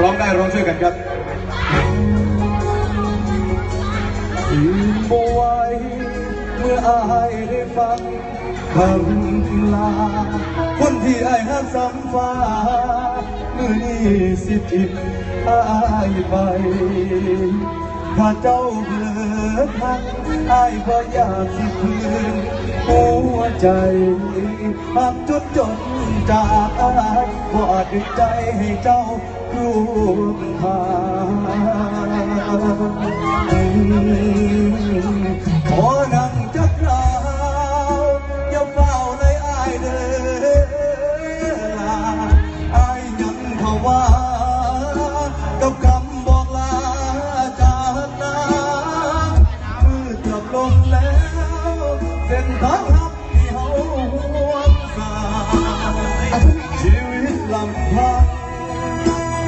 ร้องได้ร้องช่วยกันครับยืนบไว้เมื่ออายได้ฟังคำลา คนที่อายหักสำฟ้ามือนี้สิทิมอายไป ถ้าเจ้าเบื่อ พักอายบ่อยากสิคืนหัวใจหักจนจนจากอายบ่อดึงใจให้เจ้าร่วมทา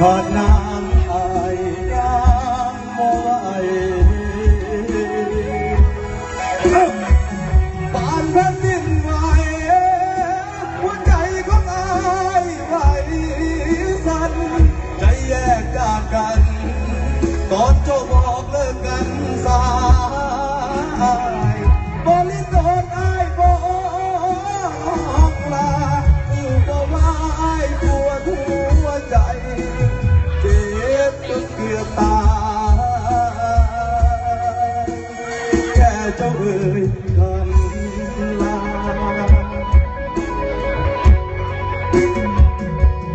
ขาดน้ำอายน้ำบ่ไหวปานแผ่นดินไหวหัวใจของอายไหวสั่นใจแยกจากกันตอนจบ จ้าเอ่ยคำลา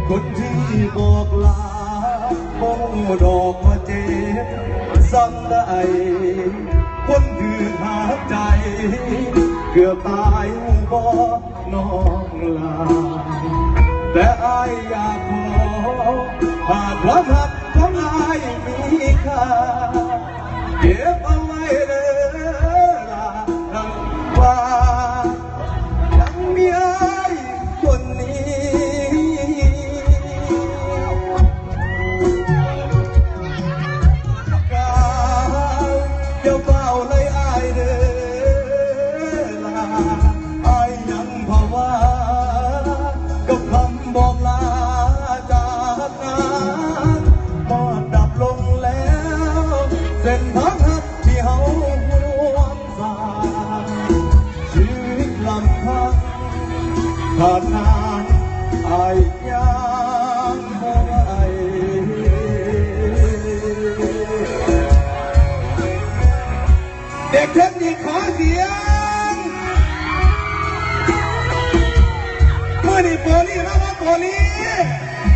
คนที่บอกลาคงดอกมาเจ็บซ้ำได้คนดื้อหาใจ เกือบตายบ่น้องลา แต่อายอยากขอหากความรักของอายมีค่าเก็บาเลยอายเด้อลาอายยังภาวะกับคำบอกลาจากนั้นมอดดับลงแล้ว เส้นทางหักที่เฮาห่วงสาชีวิตลำพังขาดนา เบอร์รี่มาครับเบอร์รี่